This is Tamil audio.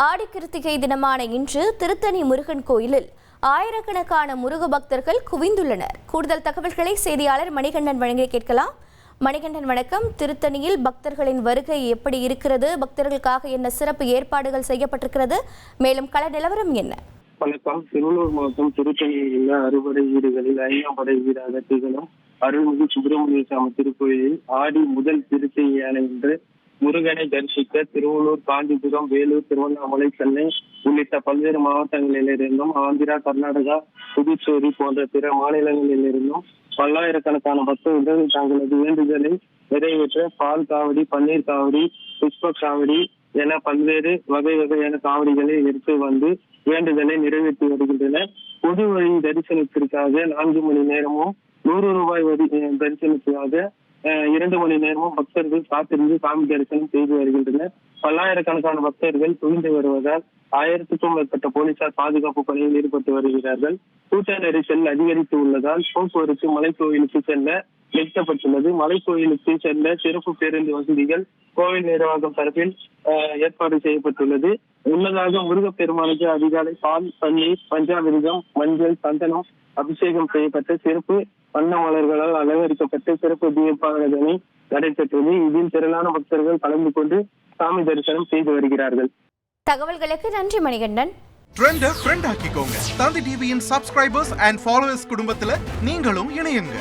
ஆடி கிருத்திகை தினமான இன்று திருத்தணி முருகன் கோயிலில் ஆயிரக்கணக்கான முருக பக்தர்கள் குவிந்துள்ளனர். கூடுதல் தகவல்களை செய்தியாளர் மணிகண்டன் வழங்கி கேட்கலாம். மணிகண்டன் வணக்கம். திருத்தணியில் பக்தர்களின் வருகை எப்படி இருக்கிறது? பக்தர்களுக்காக என்ன சிறப்பு ஏற்பாடுகள் செய்யப்பட்டிருக்கிறது? மேலும் கள நிலவரம் என்ன? வணக்கம். திருவள்ளூர் மாவட்டம் திருத்தணியில் உள்ள அறுபடை வீடுகளில் ஐந்தாம் படை வீடாக திகழும் அருள்மிகு சுப்பிரமணிய சாமி திருக்கோயிலில் ஆடி முதல் திருத்தணியான இன்று முருகனை தரிசிக்க திருவள்ளூர் காஞ்சிபுரம் வேலூர் திருவண்ணாமலை சென்னை உள்ளிட்ட பல்வேறு மாவட்டங்களிலிருந்தும் ஆந்திரா கர்நாடகா புதுச்சேரி போன்ற பிற மாநிலங்களிலிருந்தும் பல்லாயிரக்கணக்கான பக்தர்கள் தங்களது வேண்டுதலை நிறைவேற்ற பால் காவடி பன்னீர் காவடி புஷ்ப காவடி என பல்வேறு வகை வகையான காவடிகளை எடுத்து வந்து வேண்டுதலை நிறைவேற்றி வருகின்றனர். பொது வழி தரிசனத்திற்காக நான்கு மணி நேரமும் நூறு ரூபாய் வரி தரிசனத்திற்காக தரிசனத்துக்காக இரண்டு மணி நேரமும் பக்தர்கள் காத்திருந்து சாமி தரிசனம் செய்து வருகின்றனர். பல்லாயிரக்கணக்கான பக்தர்கள் குவிந்து வருவதால் ஆயிரத்துக்கும் மேற்பட்ட போலீசார் பாதுகாப்பு பணியில் ஈடுபட்டு வருகிறார்கள். கூட்ட நெரிசல் அதிகரித்து உள்ளதால் போக்குவரத்து மலைக்கோவிலுக்கு செல்ல நிறுத்தப்பட்டுள்ளது மலைக்கோயிலுக்கு செல்ல சிறப்பு பேருந்து வசதிகள் கோவில் நிர்வாகம் தரப்பில் ஏற்பாடு செய்யப்பட்டுள்ளது. முன்னதாக முருகப்பெருமானுக்கு அதிகாலை பால் பன்னீர் பஞ்சாமிர்தம் மஞ்சள் சந்தனம் அபிஷேகம் செய்யப்பட்ட சிறப்பு வண்ண மலர்களால் அலங்கரிக்கப்பட்ட சிறப்பு தீபாராதனை நடைபெற்றது. இதில் திரளான பக்தர்கள் கலந்து கொண்டு சாமி தரிசனம் செய்து வருகிறார்கள். தகவல்களுக்கு நன்றி மணிகண்டன். ட்ரெண்ட ஃப்ரெண்ட் ஆக்கிக்கோங்க. தந்தி டிவியின் சப்ஸ்கிரைபர்ஸ் அண்ட் ஃபாலோவர்ஸ் குடும்பத்துல நீங்களும் இணையுங்க.